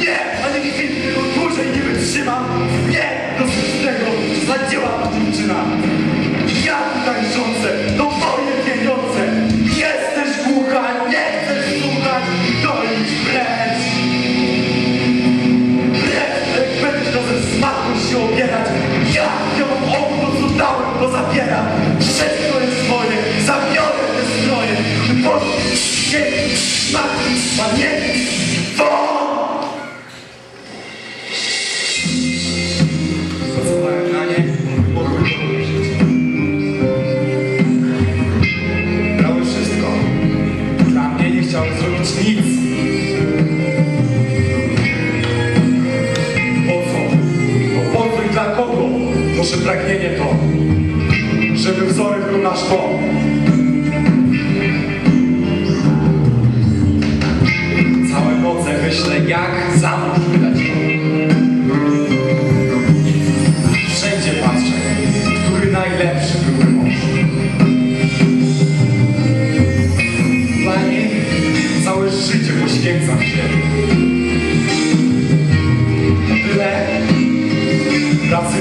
Nie! Ani chwili tego dłużej nie wytrzymam! Nie! Dosyć tego, że zadziała ta dziewczyna! Ja tutaj rządzę! To moje pieniądze! Jesteś głucha! Nie chcesz słuchać! Opierać! Ja ją o to, co dałem, to zabieram! Wszystko jest moje! Się matki, panienki! Won! Pracowałem na nie, wszystko. Dla mnie nie chciały zrobić nic. Po co? Bo po co i dla kogo? Może pragnienie to, żeby wzorem był nasz dom. Jak za mąż wydać. Wszędzie patrzę, który najlepszy był mąż. Dla niej całe życie poświęcam się. Tyle pracy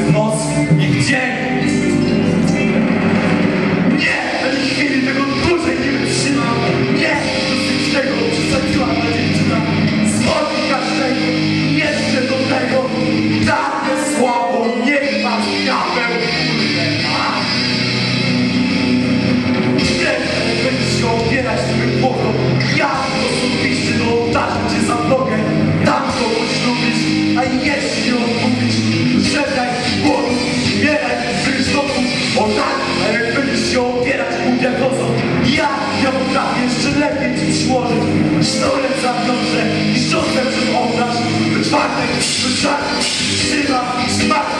ci przyłożyć sznurem zawiążę i ściągnę przed ołtarz w czwartek, czwartek, trzyma